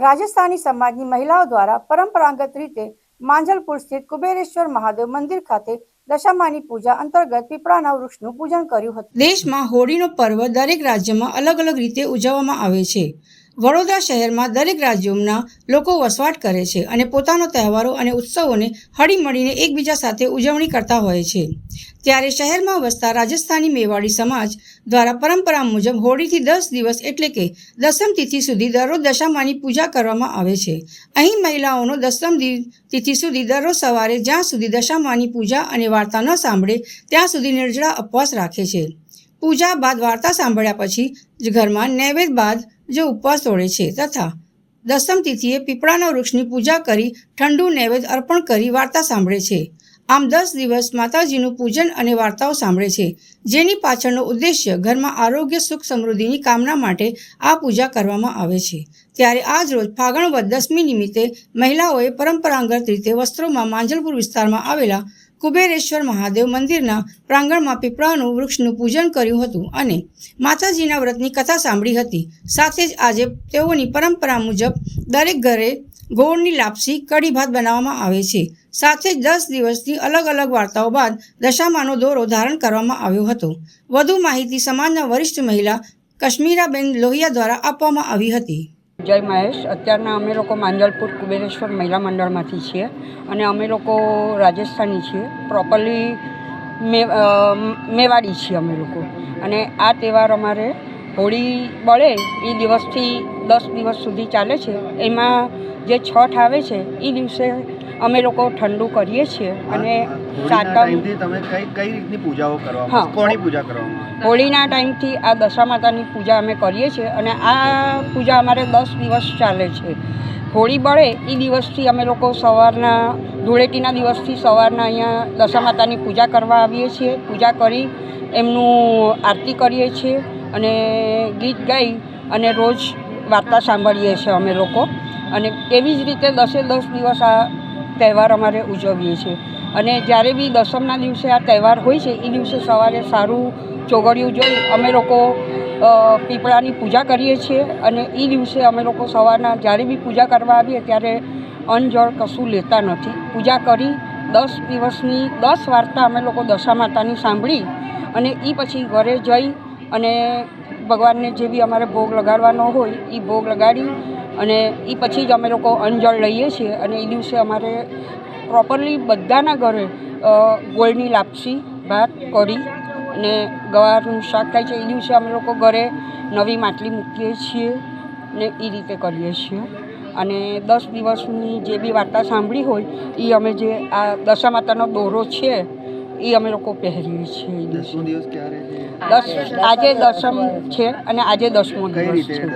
રાજસ્થાની સમાજની મહિલાઓ દ્વારા પરંપરાગત રીતે માંજલપુર સ્થિત કુબેરેશ્વર મહાદેવ મંદિર ખાતે દશામાની પૂજા અંતર્ગત પીપળાના વૃક્ષનું પૂજન કર્યું હતું. દેશમાં હોળીનો પર્વ દરેક રાજ્યમાં અલગ અલગ રીતે ઉજવવામાં આવે છે. વડોદરા શહેરમાં દરેક રાજ્યોના લોકો વસવાટ કરે છે અને પોતાનો તહેવારો અને ઉત્સવોને હળીમળીને એકબીજા સાથે ઉજવણી કરતા હોય છે. ત્યારે શહેરમાં વસતા રાજસ્થાની મેવાડી સમાજ દ્વારા પરંપરા મુજબ હોળીથી દસ દિવસ એટલે કે દસમ તિથિ સુધી દરરોજ દશામાની પૂજા કરવામાં આવે છે. અહીં મહિલાઓનો દસમ તિથિ સુધી દરરોજ સવારે જ્યાં સુધી દશામાની પૂજા અને વાર્તા ન સાંભળે ત્યાં સુધી નિર્જળા ઉપવાસ રાખે છે. પૂજા બાદ વાર્તા સાંભળ્યા પછી જ ઘરમાં નૈવેદ્ય બાદ જે ઉપવાસ તોડે છે તથા દસમ તિથિએ પીપળાના વૃક્ષની પૂજા કરી ઠંડુ નૈવેદ્ય અર્પણ કરી વાર્તા સાંભળે છે. આમ દસ દિવસ માતાજીનું પૂજન અને વાર્તાઓ સાંભળે છે, જેની પાછળનો ઉદ્દેશ્ય ઘરમાં આરોગ્ય, સુખ સમૃદ્ધિની કામના માટે આ પૂજા કરવામાં આવે છે. ત્યારે આજ રોજ ફાગણ વદ દસમી નિમિત્તે મહિલાઓએ પરંપરાગત રીતે વસ્ત્રોમાં માંજલપુર વિસ્તારમાં આવેલા કુબેરેશ્વર મહાદેવ મંદિરના પ્રાંગણમાં પીપળાનું વૃક્ષનું પૂજન કર્યું હતું અને માતાજીના વ્રતની કથા સાંભળી હતી. સાથે જ આજે તેઓની પરંપરા મુજબ દરેક ઘરે ગોળની લાપસી, કઢી ભાત બનાવવામાં આવે છે. સાથે જ દસ દિવસથી અલગ અલગ વાર્તાઓ બાદ દશામાનો દોરો ધારણ કરવામાં આવ્યો હતો. વધુ માહિતી સમાજના વરિષ્ઠ મહિલા કશ્મીરાબેન લોહિયા દ્વારા આપવામાં આવી હતી. જય મહેશ. અત્યારના અમે લોકો માંજલપુર કુબેરેશ્વર મહિલા મંડળમાંથી છીએ અને અમે લોકો રાજસ્થાની છીએ. પ્રોપરલી મે મેવાડી છીએ અમે લોકો. અને આ તહેવાર અમારે હોળી બળે એ દિવસથી દસ દિવસ સુધી ચાલે છે. એમાં જે છઠ આવે છે એ દિવસે અમે લોકો ઠંડુ કરીએ છીએ અને સાતમ તમે કઈ કઈ રીતની પૂજાઓ. કોની પૂજા કરવામાં હોળીના ટાઈમથી આ દશા માતાની પૂજા અમે કરીએ છીએ અને આ પૂજા અમારે દસ દિવસ ચાલે છે. હોળી બળે એ દિવસથી અમે લોકો સવારના ધૂળેટીના દિવસથી સવારના અહીંયા દશા માતાની પૂજા કરવા આવીએ છીએ. પૂજા કરી એમનું આરતી કરીએ છીએ અને ગીત ગાઈ અને રોજ વાર્તા સાંભળીએ છીએ અમે લોકો. અને એવી જ રીતે દસે દસ દિવસ આ તહેવાર અમારે ઉજવીએ છીએ. અને જ્યારે બી દસમના દિવસે આ તહેવાર હોય છે, એ દિવસે સવારે સારું ચોગડિયું જોઈ અમે લોકો પીપળાની પૂજા કરીએ છીએ અને એ દિવસે અમે લોકો સવારના જ્યારે બી પૂજા કરવા આવીએ ત્યારે અન્ન કશું લેતા નથી. પૂજા કરી દસ દિવસની, દસ વાર્તા અમે લોકો દશા માતાની સાંભળી અને એ પછી ઘરે જઈ અને ભગવાનને જે બી અમારે ભોગ લગાડવાનો હોય એ ભોગ લગાડી અને એ પછી જ અમે લોકો અંજળ લઈએ છીએ અને એ દિવસે અમારે પ્રોપરલી બધાના ઘરે ગોળની લાપસી ભાત કઢી અને ગવારનું શાક થાય છે. એ દિવસે અમે લોકો ઘરે નવી માટલી મૂકીએ છીએ ને એ રીતે કરીએ છીએ. અને દસ દિવસની જે બી વાર્તા સાંભળી હોય એ અમે જે આ દશા માતાનો દોરો છે એ અમે લોકો પહેરીએ છીએ દસમો દિવસ ક્યારે દસ આજે દસમ છે અને આજે દસમો દિવસ છે.